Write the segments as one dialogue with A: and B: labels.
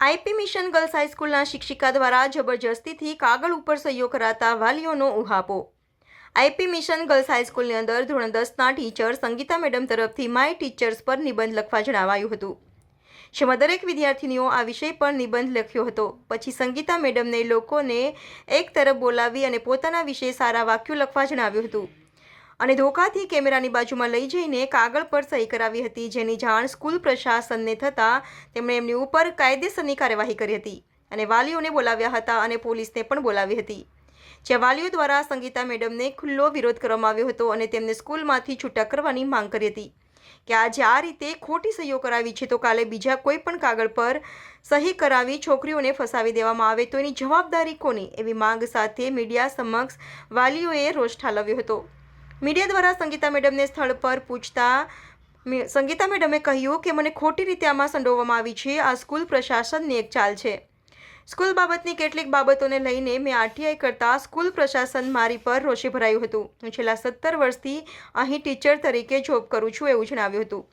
A: IP mission girls હાઈસ્કૂલના શિક્ષિકા દ્વારા જબરજસ્તીથી કાગળ ઉપર સહીઓ કરાતા વાલીઓનો ઉહાપો. આઈપી મિશન ગર્લ્સ હાઈસ્કૂલની અંદર ધોરણ દસના ટીચર સંગીતા મેડમ તરફથી માય ટીચર્સ પર નિબંધ લખવા જણાવાયું હતું. જેમાં દરેક વિદ્યાર્થીનીઓ આ વિષય પર નિબંધ લખ્યો હતો. પછી સંગીતા મેડમને લોકોને એક તરફ બોલાવી અને પોતાના વિશે સારા વાક્યો લખવા જણાવ્યું હતું. અને ધોકાથી કેમેરાની બાજુમાં લઈ જઈને કાગળ પર સહી કરાવી હતી, જેની જાણ સ્કૂલ પ્રશાસનને થતાં તેમણે એમની ઉપર કાયદેસરની કાર્યવાહી કરી હતી અને વાલીઓને બોલાવ્યા હતા અને પોલીસને પણ બોલાવી હતી. જ્યાં વાલીઓ દ્વારા સંગીતા મેડમને ખુલ્લો વિરોધ કરવામાં આવ્યો હતો અને તેમને સ્કૂલમાંથી છૂટા કરવાની માંગ કરી હતી કે આજે આ રીતે ખોટી સહીઓ કરાવી છે, તો કાલે બીજા કોઈ પણ કાગળ પર સહી કરાવી છોકરીઓને ફસાવી દેવામાં આવે તો એની જવાબદારી કોની? એવી માંગ સાથે મીડિયા સમક્ષ વાલીઓએ રોષ ઠાલવ્યો હતો. મીડિયા દ્વારા સંગીતા મેડમને સ્થળ પર પૂછતા સંગીતા મેડમે કહ્યું કે મને ખોટી રીતે આમાં સંડોવવામાં આવી છે. આ સ્કૂલ પ્રશાસનની એક ચાલ છે. સ્કૂલ બાબતની કેટલીક બાબતોને લઈને મેં આરટીઆઈ કરતાં સ્કૂલ પ્રશાસન મારી પર રોષે ભરાયું હતું. હું છેલ્લા સત્તર વર્ષથી અહીં ટીચર તરીકે જોબ કરું છું એવું જણાવ્યું હતું.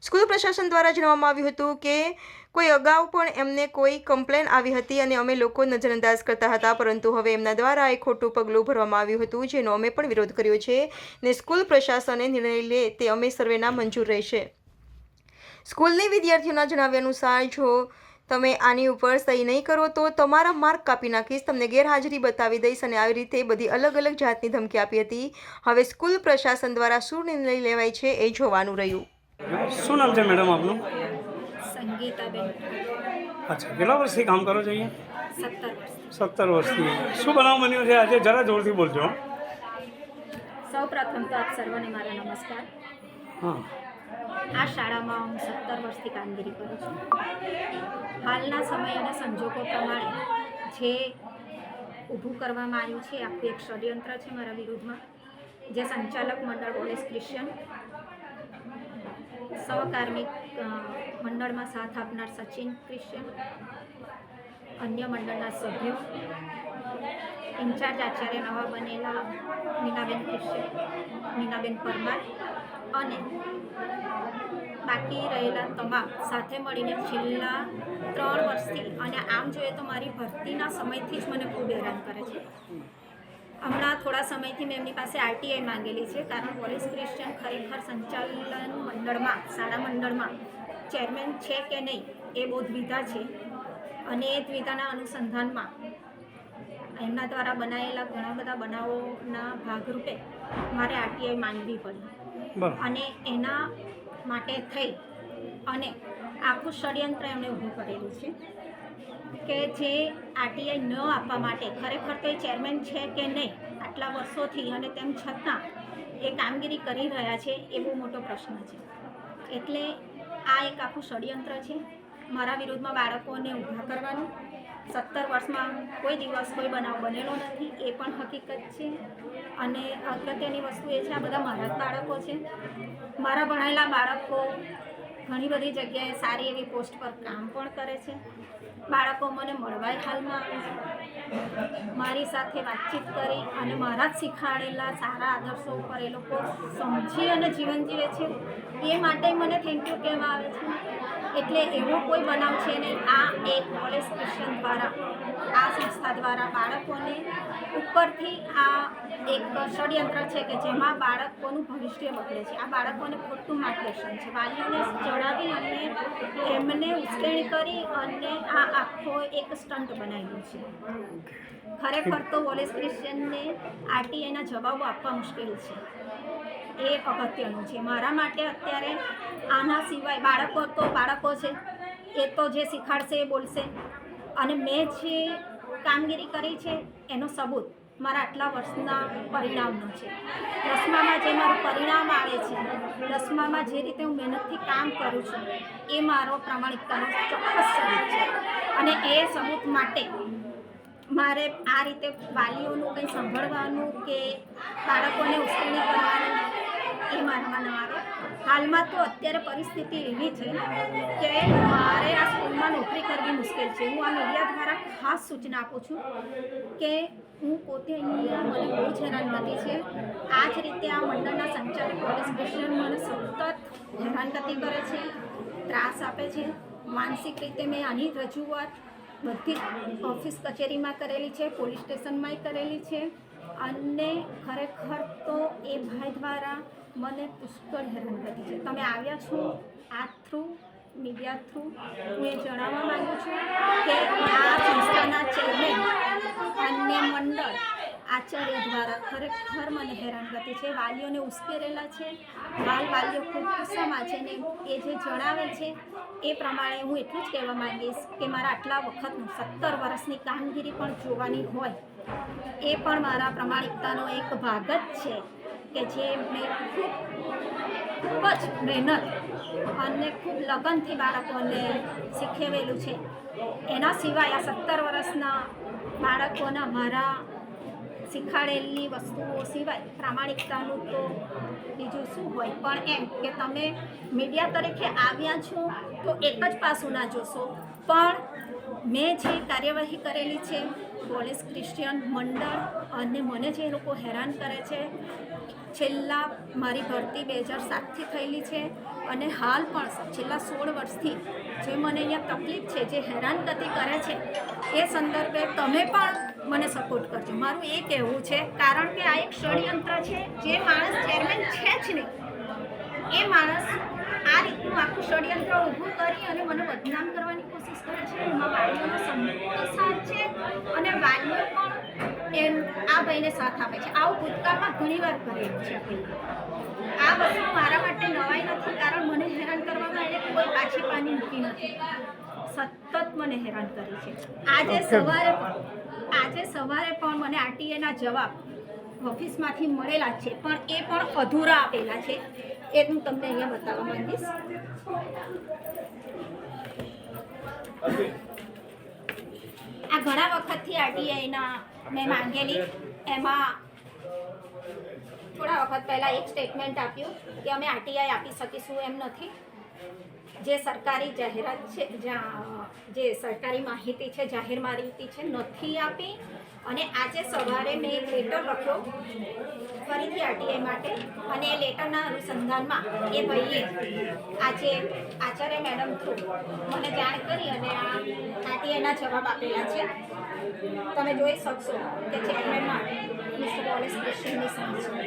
A: સ્કૂલ પ્રશાસન દ્વારા જણાવવામાં આવ્યું હતું કે કોઈ અગાઉ પણ એમને કોઈ કમ્પ્લેન આવી હતી અને અમે લોકો નજરઅંદાજ કરતા હતા, પરંતુ હવે એમના દ્વારા એક ખોટું પગલું ભરવામાં આવ્યું હતું, જેનો અમે પણ વિરોધ કર્યો છે ને સ્કૂલ પ્રશાસને નિર્ણય લે તે અમે સર્વેના મંજૂર રહેશે. સ્કૂલની વિદ્યાર્થીઓના જણાવ્યા અનુસાર, જો તમે આની ઉપર સહી નહીં કરો તો તમારા માર્ક કાપી નાખીશ, તમને ગેરહાજરી બતાવી દઈશ અને આવી રીતે બધી અલગ અલગ જાતની ધમકી આપી હતી. હવે સ્કૂલ પ્રશાસન દ્વારા શું નિર્ણય લેવાય છે એ જોવાનું રહ્યું.
B: શું નામ છે મેડમ આપનું?
C: સંગીતાબેન
B: અચ્છા કેટલા વર્ષથી કામ કરો છો અહીંયા?
C: સત્તર
B: વર્ષથી. શું બનાવ બન્યું છે આજે? જરા જોરથી બોલજો
C: સૌ પ્રથમ તો આપ સર્વને મારા નમસ્કાર.
B: હા.
C: આ શાળામાં હું સત્તર વર્ષથી કામગીરી કરું છું. હાલના સમય અને સંજોગો પ્રમાણે જે ઊભું કરવામાં આવ્યું છે આખું એક ષડયંત્ર છે મારા વિરુદ્ધમાં. જે સંચાલક મંડળ પોલીસ ક્રિશ્ચિયન સહકાર્મિક મંડળમાં સાથ આપનાર સચિન ક્રિશ્ચન અન્ય મંડળના સભ્યો, ઇન્ચાર્જ આચાર્ય નવા બનેલા મીનાબેન ક્રિશ્ચન મીનાબેન પરમાર અને બાકી રહેલા તમામ સાથે મળીને છેલ્લા ત્રણ વર્ષથી, અને આમ જોઈએ તો મારી ભરતીના સમયથી જ મને ખૂબ હેરાન કરે છે. હમણાં થોડા સમયથી મેં એમની પાસે આરટીઆઈ માંગેલી છે કારણ પોલીસ ક્રિશ્ચિયન ખરેખર સંચાલન મંડળમાં શાળા મંડળમાં ચેરમેન છે કે નહીં એ બહુ દ્વિધા છે. અને એ દ્વિધાના અનુસંધાનમાં એમના દ્વારા બનાવેલા ઘણા બધા બનાવોના ભાગરૂપે મારે આરટીઆઈ માંગવી પડી. અને એના માટે થઈ અને આખું ષડયંત્ર એમણે ઊભું કરેલું છે. કે જે આરટીઆઈ ન આપવા માટે ખરેખર તો ચેરમેન છે કે નહીં, આટલા વર્ષોથી અને તેમ છતાં એ કામગીરી કરી રહ્યા છે, એ બહુ મોટો પ્રશ્ન છે. એટલે આ એક આખું ષડયંત્ર છે. મારા વિરુદ્ધમાં બાળકોને ઊભા કરવાનું, સત્તર વર્ષમાં કોઈ દિવસ કોઈ બનાવ બનેલો નથી, એ પણ હકીકત છે. અને અગત્યની વસ્તુ એ છે, આ બધા મારા બાળકો છે. મારા ભણાયેલા બાળકો ઘણી બધી જગ્યાએ સારી એવી પોસ્ટ પર કામ પણ કરે છે. બાળકો મને મળવાય હાલમાં આવે છે. મારી સાથે વાતચીત કરી અને મારા જ શીખાડેલા સારા આદર્શો ઉપર એ લોકો સમજી અને જીવન જીવે છે. એ માટે મને થેન્ક યુ કહેવા આવે છે. એટલે એવો કોઈ બનાવ છે નહીં. આ એક પોલીસ સ્ટેશન દ્વારા આ સંસ્થા દ્વારા બાળકોને ઉપરથી આ એક ષડયંત્ર છે કે જેમાં બાળકોનું ભવિષ્ય બગડે છે. આ બાળકોને ખોટું માર્ગદર્શન છે. વાલીઓને જણાવી અને એમને ઉશ્કેરણી કરી અને આ આખો એક સ્ટન્ટ બનાવ્યું છે. ખરેખર તો વોલેસ ક્રિશ્ચિયનને આરટીઆઈના જવાબો આપવા મુશ્કેલ છે. એ અગત્યનું છે. મારા માટે અત્યારે આના સિવાય બાળકો તો બાળકો છે. એ તો જે શીખાડશે એ બોલશે. અને મેં જે કામગીરી કરી છે, એનો સબૂત મારા આટલા વર્ષના પરિણામનો છે. દસમામાં જે મારું પરિણામ આવે છે, દસમામાં જે રીતે હું મહેનતથી કામ કરું છું, એ મારો પ્રામાણિકતાનો ચોક્કસ સબૂત છે. અને એ સબૂત માટે મારે આ રીતે વાલીઓનું કંઈ સાંભળવાનું કે બાળકોને ઉશ્કેરણી કરવાનું એ માનવાનો મારો હાલમાં તો અત્યારે પરિસ્થિતિ એવી છે કે મારે આ સ્કૂલમાં નોકરી કરવી મુશ્કેલ છે. હું આ મીડિયા દ્વારા ખાસ સૂચના આપું છું કે હું પોતે અહીંયા મને બહુ જ હેરાનગતિ છે. આ જ રીતે આ મંડળના સંચાલક પોલીસ સ્ટેશન મને સતત હેરાનગતિ કરે છે, ત્રાસ આપે છે. માનસિક રીતે મેં આની રજૂઆત બધી ઓફિસ કચેરીમાં કરેલી છે, પોલીસ સ્ટેશનમાંય કરેલી છે. અને ખરેખર તો એ ભાઈ દ્વારા મને પુષ્કળ હેરાનગતિ છે. તમે આવ્યા છો આ થ્રુ મીડિયા થ્રુ હું એ જણાવવા માગું છું કે આ સંસ્થાના ચેરમેન અને મંડળ આચાર્ય દ્વારા ખરેખર મને હેરાનગતિ છે. વાલીઓને ઉશ્કેરેલા છે. વાલ વાલીઓ ખૂબ ગુસ્સામાં છે ને એ જે જણાવે છે એ પ્રમાણે હું એટલું જ કહેવા માંગીશ કે મારા આટલા વખતનું સત્તર વર્ષની કામગીરી પણ જોવાની હોય. એ પણ મારા પ્રમાણિકતાનો એક ભાગ જ છે. કે જે મેં ખૂબ ખૂબ જ મહેનત અને ખૂબ લગનથી બાળકોને શીખવેલું છે. એના સિવાય આ સત્તર વર્ષના બાળકોના મારા શીખાડેલી વસ્તુઓ સિવાય પ્રામાણિકતાનું તો બીજું શું હોય? પણ એમ કે તમે મીડિયા તરીકે આવ્યા છો તો એક જ પાસું ના જોશો. પણ મેં જે કાર્યવાહી કરેલી છે, પોલીસ ક્રિશ્ચિયન મંડળ અને મને જે લોકો હેરાન કરે છે, છેલ્લા મારી ભરતી બે હજાર સાતથી થયેલી છે અને હાલ પણ છેલ્લા સોળ વર્ષથી જે મને અહીંયા તકલીફ છે, જે હેરાનગતિ કરે છે, એ સંદર્ભે તમે પણ મને સપોર્ટ કરજો. મારું એ કહેવું છે, કારણ કે આ એક ષડયંત્ર છે, જે માણસ ચેરમેન છે જ નહીં. એ માણસ આ રીતનું આખું ષડયંત્ર ઊભું કરી અને મને બદનામ કરવાની કોશિશ છે વાલીઓનો સંપૂર્ણ સાથ છે અને વાલીઓ પણ એમ આ ભાઈને સાથ આપે છે. આવું ભૂતકાળમાં ઘણીવાર કરેલું છે આ વસ્તુ મારા માટે નવાઈ નથી કારણ મને હેરાન કરવામાં એને કોઈ પાછી પાની મૂકી નથી. સતત મને હેરાન કરી છે. આજે સવારે આજે સવારે પણ મને આરટીએના જવાબ ઓફિસમાંથી મળેલા છે પણ એ પણ અધૂરા આપેલા છે. એ હું તમને અહીંયા બતાવવા માંગીશ. આ ઘણા વખતથી આરટીઆઈના મેં માંગેલી. એમાં થોડા વખત પહેલાં એક સ્ટેટમેન્ટ આપ્યું કે અમે આરટીઆઈ આપી શકીશું એમ નથી. જે સરકારી જાહેરાત છે જે સરકારી માહિતી છે, જાહેર માહિતી છે, નથી આપી. અને આજે સવારે મેં એક લેટર લખ્યો ફરીથી આરટીઆઈ માટે. અને એ લેટરના અનુસંધાનમાં એ ભાઈએ આજે આચાર્ય મેડમ થ્રુ મને જાણ કરી અને આ આરટીઆઈના જવાબ આપેલા છે. તમે જોઈ શકશો કે ચેરમેનમાં મિસ્ટર વોલેસ ક્રિશ્ચનની સાંજ છે.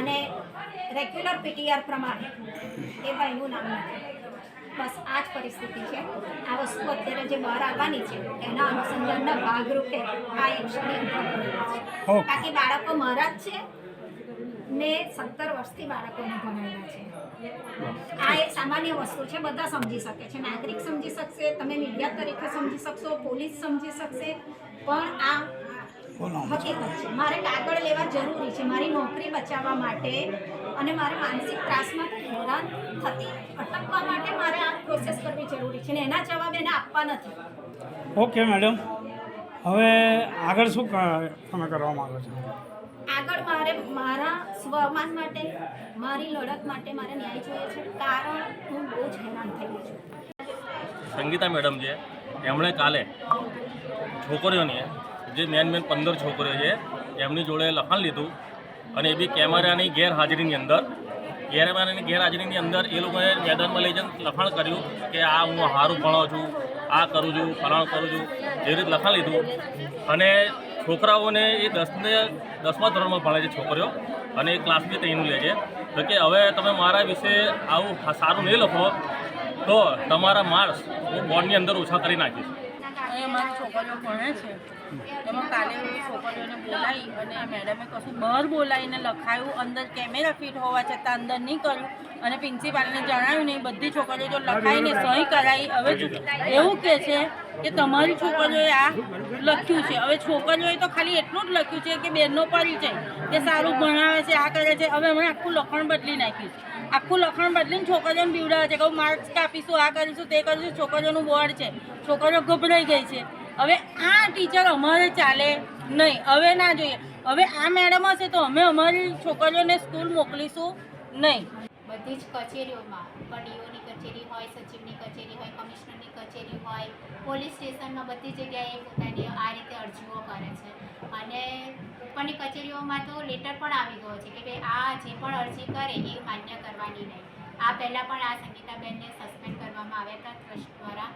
C: અને રેગ્યુલર પીટીઆર પ્રમાણે એ ભાઈનું નામ નથી. બસ આ જ પરિસ્થિતિ છે. આ વસ્તુ અત્યારે જે બહાર આવવાની છે એના અનુસંધાનના ભાગરૂપે આ એક ષડયંત્ર કરેલું છે.
B: ઓકે.
C: બાકી બાળકો મારા જ છે મેં સત્તર વર્ષથી બાળકોને ભણાવ્યા છે. આ એક સામાન્ય વસ્તુ છે બધા સમજી શકે છે. નાગરિક સમજી શકશે તમે મીડિયા તરીકે સમજી શકશો પોલીસ સમજી શકશે પણ આ હકીકત છે. મારે કાગળ લેવા જરૂરી છે. મારી નોકરી બચાવવા માટે અને મારે માનસિક ત્રાસમાંથી હેરાન થતી અટકવા માટે મારે આ પ્રોસેસ કરવી જરૂરી છે અને એના જવાબ એને આપવા નથી.
B: ઓકે મેડમ હવે આગળ શું તમે કરવા માંગો છો?
C: આગળ મારે મારા સ્વમાન માટે મારી લડત માટે મારે ન્યાય જોઈએ છે કારણ હું બહુ જ હેરાન થઈ છું.
D: સંગીતા મેડમ છે એમણે કાલે છોકરીઓની જે મેન મેન પંદર છોકરીઓ છે એમની જોડે લખાણ લીધું. અને એ બી કેમેરાની ગેરહાજરીની અંદર. કેમેરાની ગેરહાજરીની અંદર એ લોકોએ મેદાનમાં લઈ જઈને લખાણ કર્યું કે આ હું સારું ભણો છું, આ કરું છું, ફલાણ કરું છું એ રીતે લખાણ લીધું. અને છોકરાઓને એ દસને દસમા ધોરણમાં ભણે છે છોકરીઓ. અને એ ક્લાસ બી ત્રણનું લે છે. તો કે હવે તમે મારા વિશે આવું સારું નહીં લખો, તો તમારા માર્ક્સ હું બોર્ડની અંદર ઓછા કરી નાખીશ.
E: અહીંયા મારી છોકરીઓ ભણે છે. એમાં કાલે છોકરીઓને બોલાવી અને મેડમે કશું બહાર બોલાવીને લખાયું, અંદર કેમેરા ફિટ હોવા છતાં અંદર નહીં કર્યું. અને પ્રિન્સિપાલને જણાવ્યું નહીં બધી છોકરીઓ જો લખાઈને સહી કરાવી હવે એવું કહે છે કે તમારી છોકરીઓએ આ લખ્યું છે. હવે છોકરીઓએ તો ખાલી એટલું જ લખ્યું છે કે બેનનો પરિચય, કે સારું ભણાવે છે, આ કરે છે. હવે અમે આખું લખણ બદલી નાખ્યું છે. આખું લખાણ બદલીને છોકરીઓને બીવડાવે છે કહું માર્ક્સ કાપીશું, આ કરીશું, તે કરીશું છોકરીઓનું બોર્ડ છે. છોકરીઓ ગભરાઈ ગઈ છે. હવે આ ટીચર અમારે ચાલે નહીં. હવે ના જોઈએ. હવે આ મેડમ હશે તો અમે અમારી છોકરીઓને સ્કૂલ મોકલીશું નહીં.
F: બધી જ કચેરીઓમાં ડીઓની કચેરી હોય, સચિવની કચેરી હોય, કમિશનરની કચેરી હોય, પોલીસ સ્ટેશનમાં બધી જગ્યાએ પોતાની આ રીતે અરજીઓ કરે છે. અને ઉપરની કચેરીઓમાં તો લેટર પણ આવી ગયો છે કે ભાઈ આ જે પણ અરજી કરે એ માન્ય કરવાની નહીં. આ પહેલાં પણ આ સંગીતાબેનને સસ્પેન્ડ કરવામાં આવ્યા હતા ટ્રસ્ટ દ્વારા.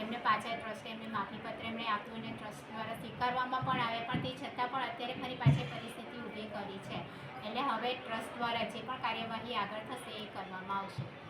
F: એમને પાછા ટ્રસ્ટે એમને માફીપત્ર એમણે આપ્યું અને ટ્રસ્ટ દ્વારા સ્વીકારવામાં પણ આવે પણ તે છતાં પણ અત્યારે ફરી પાછી પરિસ્થિતિ ઊભી કરી છે. એટલે હવે ટ્રસ્ટ દ્વારા જે પણ કાર્યવાહી આગળ થશે એ કરવામાં આવશે.